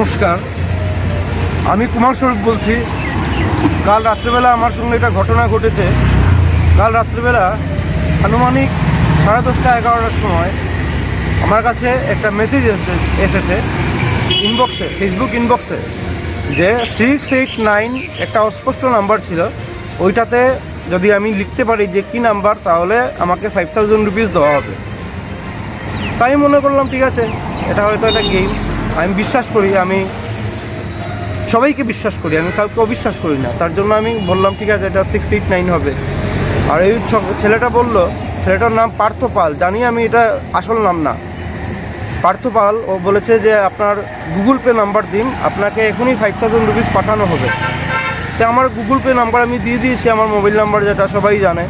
নমস্কার। আমি কুমার স্বরূপ বলছি। কাল রাত্রেবেলা আমার সঙ্গে একটা ঘটনা ঘটেছে। কাল রাত্রেবেলা আনুমানিক সাড়ে দশটা এগারোটার সময় আমার কাছে একটা মেসেজ এসে এসেছে ইনবক্সে ফেসবুক ইনবক্সে যে সিক্স এইট নাইন একটা অস্পষ্ট নাম্বার ছিল। ওইটাতে যদি আমি লিখতে পারি যে কী নাম্বার তাহলে আমাকে ফাইভ থাউজেন্ড রুপিস দেওয়া হবে। তাই মনে করলাম, ঠিক আছে, এটা হয়তো একটা গেম আমি বিশ্বাস করি, আমি সবাইকে বিশ্বাস করি, আমি কাউকে অবিশ্বাস করি না। তার জন্য আমি বললাম, ঠিক আছে, এটা সিক্স এইট নাইন হবে। আর এই ছেলেটা বলল, ছেলেটার নাম পার্থ পাল। জানি আমি এটা আসল নাম না। পার্থ পাল, ও বলেছে যে, আপনার গুগল পে নাম্বার দিন, আপনাকে এখনই ফাইভ থাউজেন্ড রুপিস পাঠানো হবে। তো আমার গুগল পে নাম্বার আমি দিয়ে দিয়েছি, আমার মোবাইল নাম্বার যেটা সবাই জানে,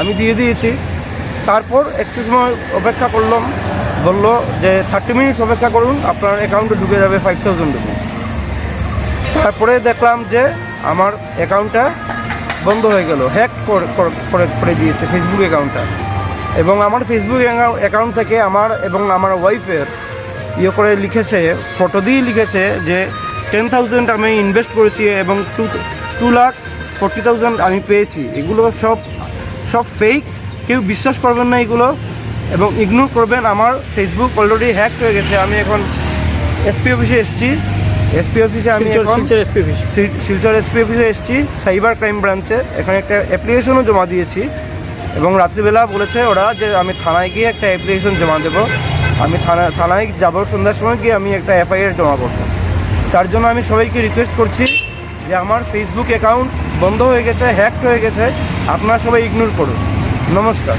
আমি দিয়ে দিয়েছি। তারপর একটু সময় অপেক্ষা করলাম বলল যে থার্টি মিনিটস অপেক্ষা করুন, আপনার অ্যাকাউন্টে ঢুকে যাবে ফাইভ থাউজেন্ড রুপিস তারপরে দেখলাম যে আমার অ্যাকাউন্টটা বন্ধ হয়ে গেল হ্যাক করে করে দিয়েছে ফেসবুক অ্যাকাউন্টটা এবং আমার ফেসবুক অ্যাকাউন্ট থেকে আমার এবং আমার ওয়াইফের ইয়ে করে লিখেছে ফটো দিয়ে লিখেছে যে টেন থাউজেন্ড আমি ইনভেস্ট করেছি এবং two two lakhs forty thousand আমি পেয়েছি। এগুলো সব সব ফেক কেউ বিশ্বাস করবেন না এগুলো। এবং ইগনোর করবেন আমার ফেসবুক অলরেডি হ্যাক হয়ে গেছে। আমি এখন এসপি অফিসে এসেছি। এসপি অফিসে আমি শিলচর এসপি অফিস শিল- শিলচর এসপি অফিসে এসেছি সাইবার ক্রাইম ব্রাঞ্চে এখানে একটা অ্যাপ্লিকেশনও জমা দিয়েছি। এবং রাত্রিবেলা বলেছে ওরা যে আমি থানায় গিয়ে একটা অ্যাপ্লিকেশন জমা দেবো। আমি থানা থানায় যাব সন্ধ্যার সময় গিয়ে আমি একটা এফআইআর জমা করব। তার জন্য আমি সবাইকে রিকোয়েস্ট করছি যে আমার ফেসবুক অ্যাকাউন্ট বন্ধ হয়ে গেছে হ্যাক হয়ে গেছে। আপনারা সবাই ইগনোর করুন। নমস্কার।